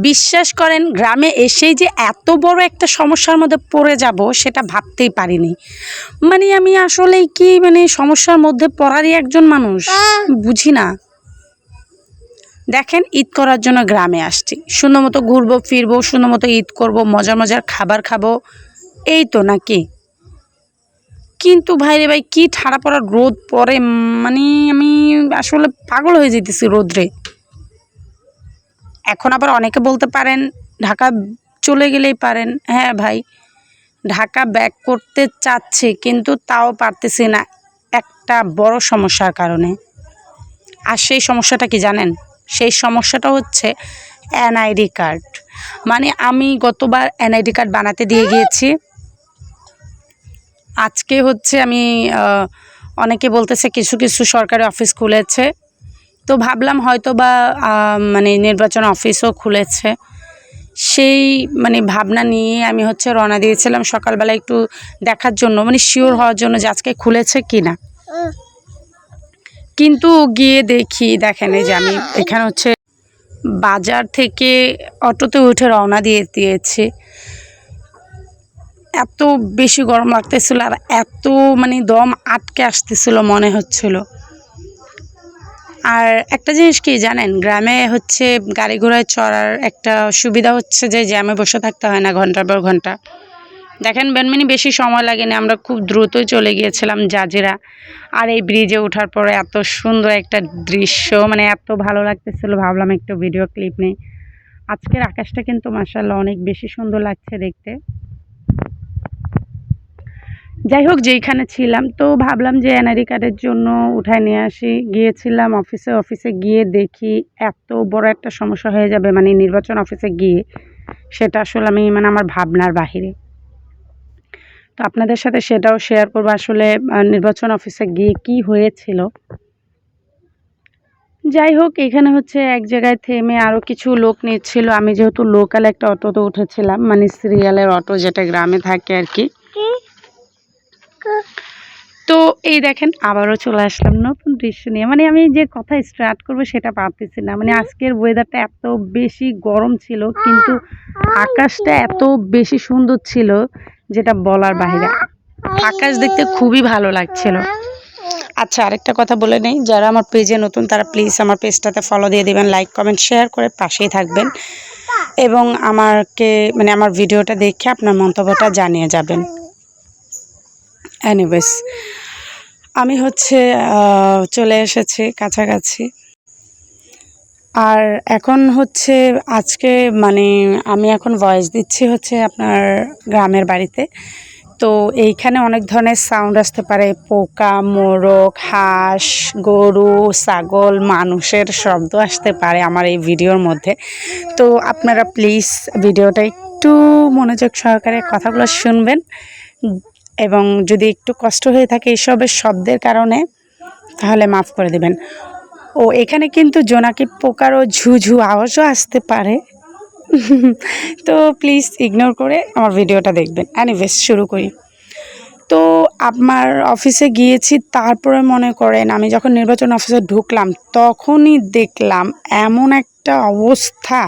বিশ্বাস করেন, গ্রামে এসেই যে এত বড় একটা সমস্যার মধ্যে পড়ে যাব সেটা ভাবতেই পারিনি। মানে আমি আসলেই কি মানে সমস্যার মধ্যে পড়ারই একজন মানুষ? বুঝি না। দেখেন, ঈদ করার জন্য গ্রামে আসছি। সুন্দর মতো ঘুরবো, ফিরবো, সুন্দর মতো ঈদ করব, মজার মজার খাবার খাব। এই তো নাকি? কিন্তু ভাই রে ভাই, কী ঠাড়া পড়া রোদ পড়ে মানে আমি আসলে পাগল হয়ে যেতেছি রোদ্রে। এখন আবার অনেকে বলতে পারেন, ঢাকা চলে গেলেই পারেন। হ্যাঁ ভাই, ঢাকা ব্যাক করতে চাচ্ছে কিন্তু তাও পারতেছি না একটা বড় সমস্যার কারণে। আর সেই সমস্যাটা কি জানেন? সেই সমস্যাটা হচ্ছে এনআইডি কার্ড মানে আমি গতবার এনআইডি কার্ড বানাতে দিয়ে গিয়েছি। আজকে হচ্ছে আমি অনেকে বলতেছে কিছু কিছু সরকারি অফিস খুলেছে। তো ভাবলাম হয়তো বা মানে নির্বাচন অফিসও খুলেছে। সেই মানে ভাবনা নিয়ে আমি হচ্ছে রওনা দিয়েছিলাম সকালবেলা একটু দেখার জন্য মানে শিওর হওয়ার জন্য যে আজকে খুলেছে কি না কিন্তু গিয়ে দেখি, দেখেন যে আমি এখানে হচ্ছে বাজার থেকে অটোতে উঠে রওনা দিয়ে দিয়েছি। এত বেশি গরম লাগতেছিল আর এত মানে দম আটকে আসতেছিল মনে হচ্ছিল। আর একটা জিনিস কি জানেন, গ্রামে হচ্ছে গাড়ি ঘোড়ায় চড়ার একটা সুবিধা হচ্ছে যে জ্যামে বসে থাকতে হয় না ঘণ্টার পর ঘণ্টা। দেখেন বেনমিনি বেশি সময় লাগেনি, আমরা খুব দ্রুতই চলে গিয়েছিলাম জাজিরা। আর এই ব্রিজে ওঠার পরে এত সুন্দর একটা দৃশ্য মানে এত ভালো লাগতেছিল, ভাবলাম একটু ভিডিও ক্লিপ নেই। আজকের আকাশটা কিন্তু মাসাল্লাহ অনেক বেশি সুন্দর লাগছে দেখতে। যাই হোক যেইখানে ছিলাম, তো ভাবলাম যে এনআরই কার্ডের জন্য উঠায় নিয়ে আসি। গিয়েছিলাম অফিসে অফিসে গিয়ে দেখি এত বড় একটা সমস্যা হয়ে যাবে মানে নির্বাচন অফিসে গিয়ে, সেটা আসলে আমি মানে আমার ভাবনার বাহিরে। তো আপনাদের সাথে সেটাও শেয়ার করব, আসলে নির্বাচন অফিসে গিয়ে কি হয়েছিল। যাই হোক এখানে হচ্ছে এক জায়গায় থেমে আরও কিছু লোক নিচ্ছিল আমি যেহেতু লোকাল একটা অটোতে উঠেছিলাম মানে সিরিয়ালের অটো যেটা গ্রামে থাকে আর কি তো এই দেখেন আবারও চলে আসলাম নতুন দৃশ্য নিয়ে। মানে আমি যে কথা স্টার্ট করব সেটা পারতেছি না। মানে আজকের ওয়েদারটা এত বেশি গরম ছিল, কিন্তু আকাশটা এত বেশি সুন্দর ছিল যেটা বলার বাইরে। আকাশ দেখতে খুবই ভালো লাগছিল। আচ্ছা আরেকটা কথা বলে নেই। যারা আমার পেজে নতুন, তারা প্লিজ আমার পেজটাতে ফলো দিয়ে দেবেন লাইক কমেন্ট শেয়ার করে পাশেই থাকবেন। এবং আমাকে মানে আমার ভিডিওটা দেখে আপনার মন্তব্যটা জানিয়ে যাবেন। এনিওয়েজ আমি হচ্ছে চলে এসেছি কাছাকাছি। আর এখন হচ্ছে, আজকে মানে আমি এখন ভয়েস দিচ্ছি হচ্ছে আপনার গ্রামের বাড়িতে। তো এইখানে অনেক ধরনের সাউন্ড আসতে পারে, পোকা, মোরগ, হাঁস, গরু, ছাগল, মানুষের শব্দ আসতে পারে আমার এই ভিডিওর মধ্যে। তো আপনারা প্লিজ ভিডিওটা একটু মনোযোগ সহকারে কথাগুলো শুনবেন। এবং যদি একটু কষ্ট হয়ে থাকে এইসবের শব্দের কারণে, তাহলে মাফ করে দেবেন। ও, এখানে কিন্তু জোনাকি পোকারও ঝুঝু আওয়াজও আসতে পারে। তো প্লিজ ইগনোর করে আমার ভিডিওটা দেখবেন। অ্যানিভেস শুরু করি। তো আমার অফিসে গিয়েছি, তারপরে মনে করেন আমি যখন নির্বাচন অফিসে ঢুকলাম, তখনই দেখলাম এমন একটা অবস্থা।